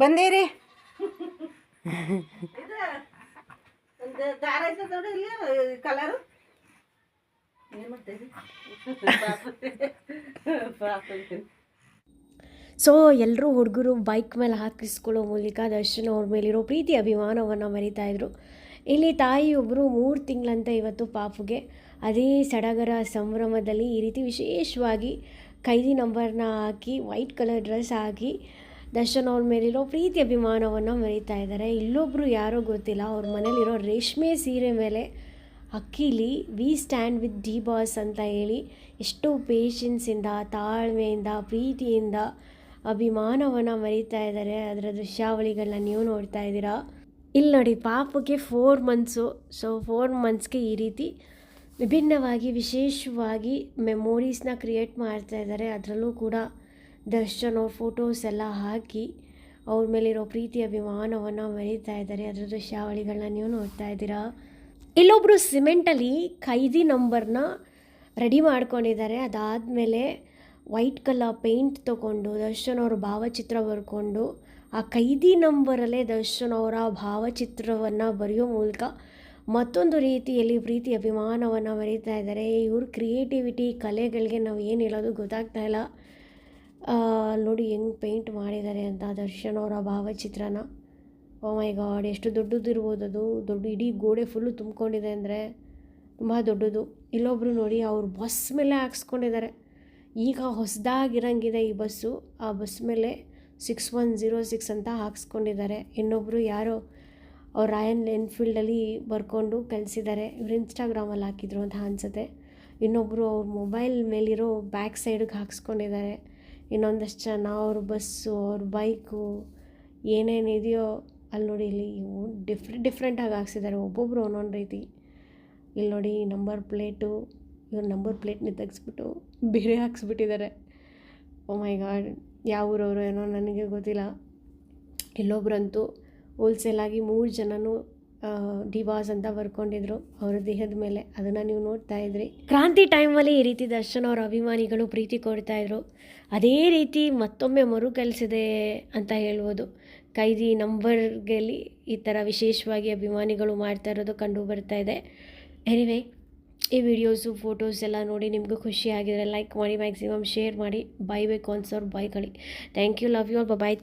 ಬಂದೇರಿ. So ಎಲ್ಲರೂ ಹುಡುಗರು bike ಮೇಲೆ ಹಾಕಿಸ್ಕೊಳ್ಳೋ ಮೂಲಕ ದರ್ಶನ್ ಅವ್ರ ಮೇಲಿರೋ ಪ್ರೀತಿ ಅಭಿಮಾನವನ್ನು ಮರಿತಾ ಇದ್ರು. ಇಲ್ಲಿ ತಾಯಿಯೊಬ್ಬರು ಮೂರು ತಿಂಗಳಂತ ಇವತ್ತು ಪಾಪುಗೆ. ಅದೇ ಸಡಗರ ಸಂಭ್ರಮದಲ್ಲಿ ಈ ರೀತಿ ವಿಶೇಷವಾಗಿ ಕೈದಿ ನಂಬರ್ನ ಹಾಕಿ ವೈಟ್ ಕಲರ್ ಡ್ರೆಸ್ ಹಾಕಿ ದರ್ಶನ್ ಅವ್ರ ಮೇಲಿರೋ ಪ್ರೀತಿ ಅಭಿಮಾನವನ್ನು ಮರಿತಾ ಇದ್ದಾರೆ. ಇಲ್ಲೊಬ್ಬರು ಯಾರೋ ಗೊತ್ತಿಲ್ಲ, ಅವ್ರ ಮನೇಲಿರೋ ರೇಷ್ಮೆ ಸೀರೆ ಮೇಲೆ ಅಕ್ಕಿಲಿ we stand with D boss ಅಂತ ಹೇಳಿ ಎಷ್ಟೋ ಪೇಷನ್ಸಿಂದ ತಾಳ್ಮೆಯಿಂದ, ಪ್ರೀತಿಯಿಂದ ಅಭಿಮಾನವನ್ನು ಮರಿತಾ ಇದ್ದಾರೆ. ಅದರ ದೃಶ್ಯಾವಳಿಗಳನ್ನ ನೀವು ನೋಡ್ತಾ ಇದ್ದೀರಾ? ಇಲ್ಲಿ ನೋಡಿ ಪಾಪಕ್ಕೆ ಫೋರ್ ಮಂತ್ಸು ಸೊ ಫೋರ್ ಮಂತ್ಸ್ಗೆ ಈ ರೀತಿ ವಿಭಿನ್ನವಾಗಿ, ವಿಶೇಷವಾಗಿ ಮೆಮೊರೀಸ್ನ ಕ್ರಿಯೇಟ್ ಮಾಡ್ತಾ ಇದ್ದಾರೆ. ಅದರಲ್ಲೂ ಕೂಡ ದರ್ಶನ್ ಫೋಟೋಸ್ ಎಲ್ಲ ಹಾಕಿ ಅವ್ರ ಮೇಲಿರೋ ಪ್ರೀತಿ ಅಭಿಮಾನವನ್ನು ಮರಿತಾ ಇದ್ದಾರೆ. ಅದರ ದೃಶ್ಯಾವಳಿಗಳನ್ನ ನೀವು ನೋಡ್ತಾ ಇದ್ದೀರಾ? ಇಲ್ಲೊಬ್ಬರು ಸಿಮೆಂಟಲ್ಲಿ ಖೈದಿ ನಂಬರ್ನ ರೆಡಿ ಮಾಡ್ಕೊಂಡಿದ್ದಾರೆ. ಅದಾದಮೇಲೆ ವೈಟ್ ಕಲರ್ ಪೇಂಟ್ ತೊಗೊಂಡು ದರ್ಶನ್ ಅವರ ಭಾವಚಿತ್ರ ಬರ್ಕೊಂಡು ಆ ಖೈದಿ ನಂಬರಲ್ಲೇ ದರ್ಶನ್ ಅವರ ಭಾವಚಿತ್ರವನ್ನು ಬರೆಯೋ ಮೂಲಕ ಮತ್ತೊಂದು ರೀತಿಯಲ್ಲಿ ಪ್ರೀತಿ ಅಭಿಮಾನವನ್ನು ಮರೀತಾ ಇದ್ದಾರೆ. ಇವ್ರ ಕ್ರಿಯೇಟಿವಿಟಿ ಕಲೆಗಳಿಗೆ ನಾವು ಏನು ಹೇಳೋದು ಗೊತ್ತಾಗ್ತಾ ಇಲ್ಲ. ನೋಡಿ ಹೆಂಗೆ ಪೇಂಟ್ ಮಾಡಿದ್ದಾರೆ ಅಂತ ದರ್ಶನ್ ಅವರ ಭಾವಚಿತ್ರನ. ಓ ಮೈ ಗಾಡ್ ಎಷ್ಟು ದೊಡ್ಡದು ಇರ್ಬೋದು ಅದು. ದೊಡ್ಡ ಇಡೀ ಗೋಡೆ ಫುಲ್ಲು ತುಂಬಿಕೊಂಡಿದೆ ಅಂದರೆ ತುಂಬ ದೊಡ್ಡದು. ಇಲ್ಲೊಬ್ಬರು ನೋಡಿ ಅವ್ರು ಬಸ್ ಮೇಲೆ ಹಾಕ್ಸ್ಕೊಂಡಿದ್ದಾರೆ. ಈಗ ಹೊಸದಾಗಿರಂಗಿದೆ ಈ ಬಸ್ಸು ಆ ಬಸ್ ಮೇಲೆ ಸಿಕ್ಸ್ ಒನ್ ಜೀರೋ ಸಿಕ್ಸ್ ಅಂತ ಹಾಕ್ಸ್ಕೊಂಡಿದ್ದಾರೆ. ಇನ್ನೊಬ್ಬರು ಯಾರೋ ಅವ್ರು ರಾಯನ್ ಎನ್ಫೀಲ್ಡಲ್ಲಿ ಬರ್ಕೊಂಡು ಕಲಿಸಿದ್ದಾರೆ. ಇವ್ರು ಇನ್ಸ್ಟಾಗ್ರಾಮಲ್ಲಿ ಹಾಕಿದ್ರು ಅಂತ ಅನ್ಸುತ್ತೆ. ಇನ್ನೊಬ್ಬರು ಅವ್ರ ಮೊಬೈಲ್ ಮೇಲಿರೋ ಬ್ಯಾಕ್ ಸೈಡಿಗೆ ಹಾಕ್ಸ್ಕೊಂಡಿದ್ದಾರೆ. ಇನ್ನೊಂದಷ್ಟು ಜನ, ಅವ್ರ ಬಸ್ಸು, ಅವ್ರ ಬೈಕು ಏನೇನಿದೆಯೋ ಅಲ್ಲಿ ನೋಡಿ ಇಲ್ಲಿ ಡಿಫ್ರೆಂಟ್ ಡಿಫ್ರೆಂಟಾಗಿ ಹಾಕ್ಸಿದ್ದಾರೆ ಒಬ್ಬೊಬ್ಬರು ಒಂದೊಂದು ರೀತಿ. ಇಲ್ಲಿ ನೋಡಿ ನಂಬರ್ ಪ್ಲೇಟು ಇವ್ರ ನಂಬರ್ ಪ್ಲೇಟ್ನ ತೆಗೆಸ್ಬಿಟ್ಟು ಬೇರೆ ಹಾಕ್ಸ್ಬಿಟ್ಟಿದ್ದಾರೆ ಓ ಮೈ ಗಾಡ್, ಯಾವ ಊರವರು ಏನೋ ನನಗೆ ಗೊತ್ತಿಲ್ಲ. ಇಲ್ಲೊಬ್ರಂತೂ ಹೋಲ್ಸೇಲಾಗಿ ಮೂರು ಜನನೂ ಡಿವಾಸ್ ಅಂತ ಬರ್ಕೊಂಡಿದ್ರು. ಅವರ ದೇಹದ ಮೇಲೆ. ಅದನ್ನು ನೀವು ನೋಡ್ತಾ ಇದ್ರಿ. ಕ್ರಾಂತಿ ಟೈಮಲ್ಲಿ ಈ ರೀತಿ ದರ್ಶನ್ ಅವರ ಅಭಿಮಾನಿಗಳು ಪ್ರೀತಿ ಕೊಡ್ತಾ ಇದ್ರು. ಅದೇ ರೀತಿ ಮತ್ತೊಮ್ಮೆ ಮರುಕಳಿಸಿದೆ ಅಂತ ಹೇಳ್ಬೋದು. ಕೈದಿ ನಂಬರ್ಗಲ್ಲಿ ಈ ಥರ ವಿಶೇಷವಾಗಿ ಅಭಿಮಾನಿಗಳು ಮಾಡ್ತಾ ಇರೋದು ಕಂಡು ಬರ್ತಾ ಇದೆ. ಎನಿವೆ ಈ ವಿಡಿಯೋಸು ಫೋಟೋಸ್ ಎಲ್ಲ ನೋಡಿ ನಿಮಗೂ ಖುಷಿ ಆಗಿದ್ರೆ ಲೈಕ್ ಮಾಡಿ ಮ್ಯಾಕ್ಸಿಮಮ್ ಶೇರ್ ಮಾಡಿ. ಬೈಬೇಕು ಅನ್ಸೋರು ಬೈಕೊಳ್ಳಿ thank you love you bye bye